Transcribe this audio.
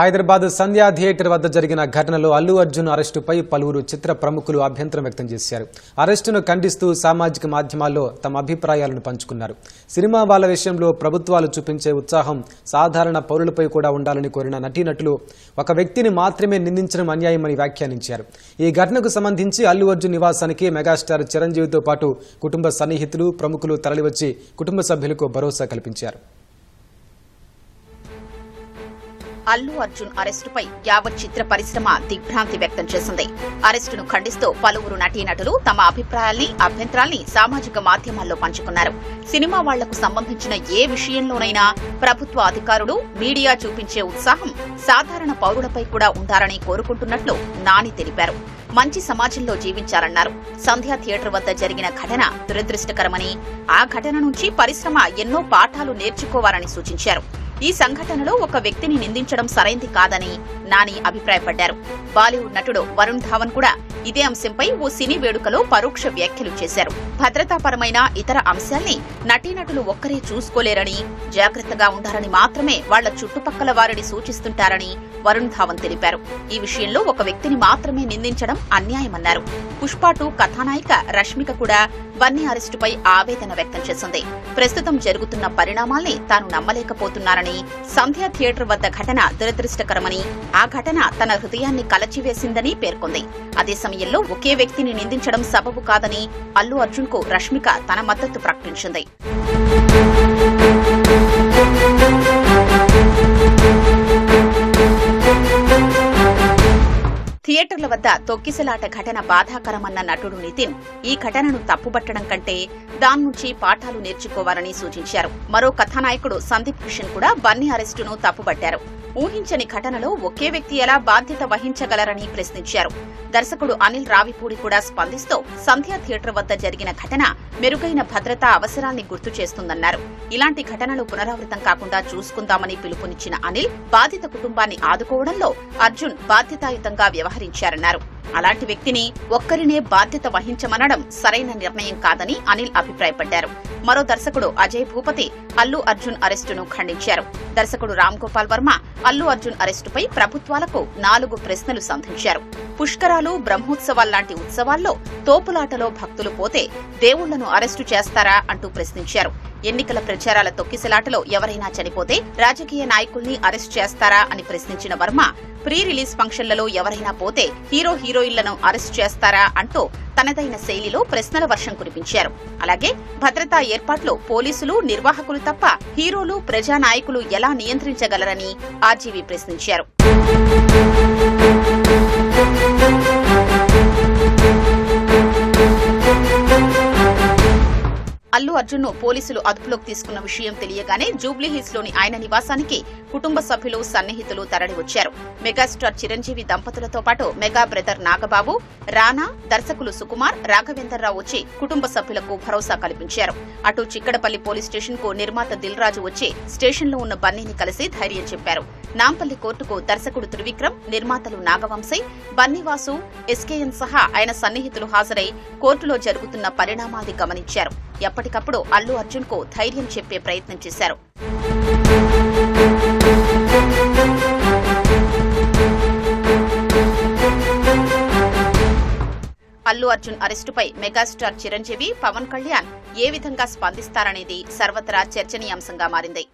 హైదరాబాద్ సంధ్యా theatre వద్ద జరిగిన ఘటనలో అల్లు అర్జున్ అరెస్టుపై పలువురు చిత్ర ప్రముఖులు అభ్యంతరం వ్యక్తం చేశారు. అరెస్టును ఖండిస్తూ సామాజిక మాధ్యమాల్లో తమ అభిప్రాయాలను పంచుకున్నారు. సినిమా వాళ్ళ విషయంలో ప్రభుత్వాలు చూపించే ఉత్సాహం సాధారణ పౌరులపై కూడా ఉండాలని కోరిన నటీనటులు ఒక వ్యక్తిని మాత్రమే నిందించడం అన్యాయమని వ్యాఖ్యానించారు. ఈ ఘటనకు సంబంధించి అల్లు అర్జున్ నివాసానికి మెగాస్టార్ చిరంజీవితో పాటు కుటుంబ సన్నిహితులు ప్రముఖులు తరలివచ్చి కుటుంబ సభ్యులకు భరోసా కల్పించారు. అల్లు అర్జున్ అరెస్టుపై యావత్ చిత్ర పరిశ్రమ దిగ్భ్రాంతి వ్యక్తం చేసింది. అరెస్టును ఖండిస్తూ పలువురు నటీనటులు తమ అభిప్రాయాల్ని అభ్యంతరాల్ని సామాజిక మాధ్యమాల్లో పంచుకున్నారు. సినిమా వాళ్ళకు సంబంధించిన ఏ విషయంలోనైనా ప్రభుత్వ అధికారులు మీడియా చూపించే ఉత్సాహం సాధారణ పౌరులపై కూడా ఉండాలని కోరుకుంటున్నట్లు నాని తెలిపారు. మంచి సమాజంలో జీవించారన్నారు సంధ్యా థియేటర్ వద్ద జరిగిన ఘటన దురదృష్టకరమని ఆ ఘటన నుంచి పరిశ్రమ ఎన్నో పాఠాలు నేర్చుకోవాలని సూచించారు. ఈ సంఘటనలో ఒక వ్యక్తిని నిందించడం సరైంది కాదని నాని అభిప్రాయపడ్డారు. బాలీవుడ్ నటుడు వరుణ్ ధావన్ కూడా ఇదే అంశంపై ఓ సినీ వేడుకలో పరోక్ష వ్యాఖ్యలు చేశారు. భద్రతాపరమైన ఇతర అంశాల్ని నటీనటులు ఒక్కరే చూసుకోలేరని జాగ్రత్తగా ఉండాలని మాత్రమే వాళ్ళ చుట్టుపక్కల వారిని సూచిస్తుంటారని వరుణ్ ధావన్ తెలిపారు. ఈ విషయంలో ఒక వ్యక్తిని మాత్రమే నిందించడం అన్యాయమన్నారు. పుష్పాటు కథానాయిక రష్మిక కూడా బన్నీ అరెస్టుపై ఆవేదన వ్యక్తం చేసింది. ప్రస్తుతం జరుగుతున్న పరిణామాల్ని తాను నమ్మలేకపోతున్నానని సంధ్యా థియేటర్ వద్ద ఘటన దురదృష్టకరమని ఆ ఘటన తన హృదయాన్ని కలచివేసిందని పేర్కొంది. అదే సమయంలో ఒకే వ్యక్తిని నిందించడం సబబు కాదని అల్లు అర్జున్కు రష్మిక తన మద్దతు ప్రకటించింది. థియేటర్ల వద్ద తొక్కిసలాట ఘటన బాధాకరమన్న నటుడు నితిన్ ఈ ఘటనను తప్పుబట్టడం కంటే దాని నుంచి పాఠాలు నేర్చుకోవాలని సూచించారు. మరో కథానాయకుడు సందీప్ కిషన్ కూడా బన్నీ అరెస్టును తప్పుబట్టారు ఊహించని ఘటనలో ఒకే వ్యక్తి ఎలా బాధ్యత వహించగలరని ప్రశ్నించారు. దర్శకుడు అనిల్ రావిపూడి కూడా స్పందిస్తూ సంధ్యా థియేటర్ వద్ద జరిగిన ఘటన మెరుగైన భద్రతా అవసరాల్ని గుర్తు చేస్తుందన్నారు. ఇలాంటి ఘటనలు పునరావృతం కాకుండా చూసుకుందామని పిలుపునిచ్చిన అనిల్ బాధిత కుటుంబాన్ని ఆదుకోవడంలో అర్జున్ బాధ్యతాయుతంగా వ్యవహరించారన్నారు. అలాంటి వ్యక్తిని ఒక్కరినే బాధ్యత వహించమనడం సరైన నిర్ణయం కాదని అనిల్ అభిప్రాయపడ్డారు. మరో దర్శకుడు అజయ్ భూపతి అల్లు అర్జున్ అరెస్టును ఖండించారు. దర్శకుడు రామ్ గోపాల్ వర్మ అల్లు అర్జున్ అరెస్టుపై ప్రభుత్వాలకు నాలుగు ప్రశ్నలు సంధించారు. పుష్కరాలు బ్రహ్మోత్సవాల్లాంటి ఉత్సవాల్లో తోపులాటలో భక్తులు పోతే దేవుళ్ళను అరెస్టు చేస్తారా అంటూ ప్రశ్నించారు. ఎన్నికల ప్రచారాల తొక్కిసలాటలో ఎవరైనా చనిపోతే రాజకీయ నాయకుల్ని అరెస్ట్ చేస్తారా అని ప్రశ్నించిన వర్మ ప్రీ రిలీజ్ ఫంక్షన్లలో ఎవరైనా పోతే హీరో హీరోయిన్లను అరెస్ట్ చేస్తారా అంటూ తనదైన శైలిలో ప్రశ్నల వర్షం కురిపించారు. అలాగే భద్రతా ఏర్పాట్లు పోలీసులు నిర్వాహకులు తప్ప హీరోలు ప్రజానాయకులు ఎలా నియంత్రించగలరని ఆర్జీవీ ప్రశ్నించారు. అల్లు అర్జున్ను పోలీసులు అదుపులోకి తీసుకున్న విషయం తెలియగానే జూబ్లీహిల్స్లోని ఆయన నివాసానికి కుటుంబ సభ్యులు సన్నిహితులు తరలివచ్చారు మెగాస్టార్ చిరంజీవి దంపతులతో పాటు మెగా బ్రదర్ నాగబాబు రానా దర్శకులు సుకుమార్ రాఘవేందర్రావు వచ్చి కుటుంబ సభ్యులకు భరోసా కల్పించారు. అటు చిక్కడపల్లి పోలీస్ స్టేషన్కు నిర్మాత దిల్ రాజు వచ్చి స్టేషన్లో ఉన్న బన్నీని కలిసి ధైర్యం చెప్పారు. నాంపల్లి కోర్టుకు దర్శకుడు త్రివిక్రమ్ నిర్మాతలు నాగవంశీ బన్నీవాసు ఎస్కేఎన్ సహా ఆయన సన్నిహితులు హాజరై కోర్టులో జరుగుతున్న పరిణామాది గమనించారు. ఎప్పటికప్పుడు అల్లు అర్జున్కు ధైర్యం చెప్పే ప్రయత్నం చేశారు. అల్లు అర్జున్ అరెస్టుపై మెగాస్టార్ చిరంజీవి పవన్ కళ్యాణ్ ఏ విధంగా స్పందిస్తారనేది సర్వత్రా చర్చనీయాంశంగా మారింది.